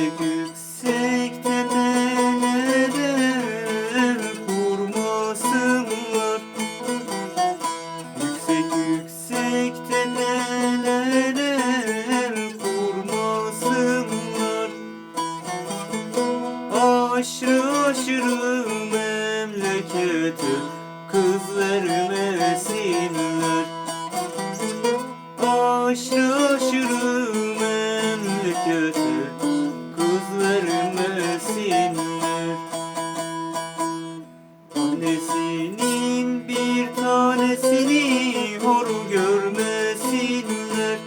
Yüksek yüksek tepelere kurmasınlar Yüksek yüksek tepelere kurmasınlar Aşırı aşırı memleketi kız vermesinler Aşırı aşırı memleketi Annesini hor görmesinler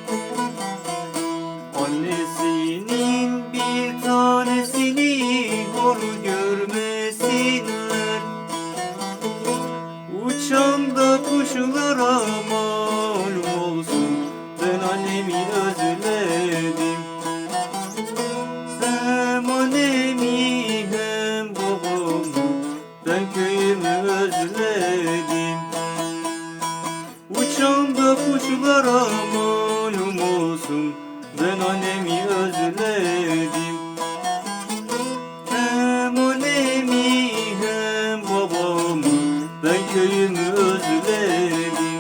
Annesinin bir tanesini hor görmesinler Uçan da kuşlar aman köyümü özledim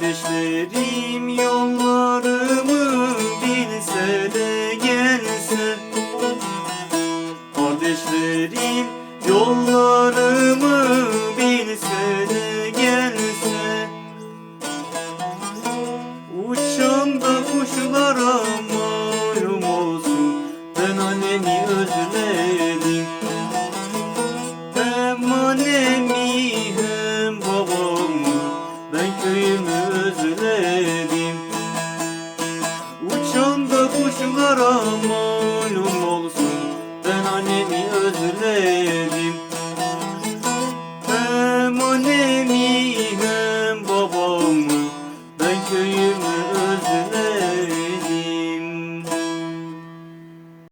Kardeşlerim yollarımı bilse de gelse. Kardeşlerim yollarımı bilse de gelse. Uçan da kuşlara malum olsun Ben annemi özledim. Hem annemi hem babamı Ben köyümü özledim. Uçan da kuşlara malum olsun. Ben annemi özledim.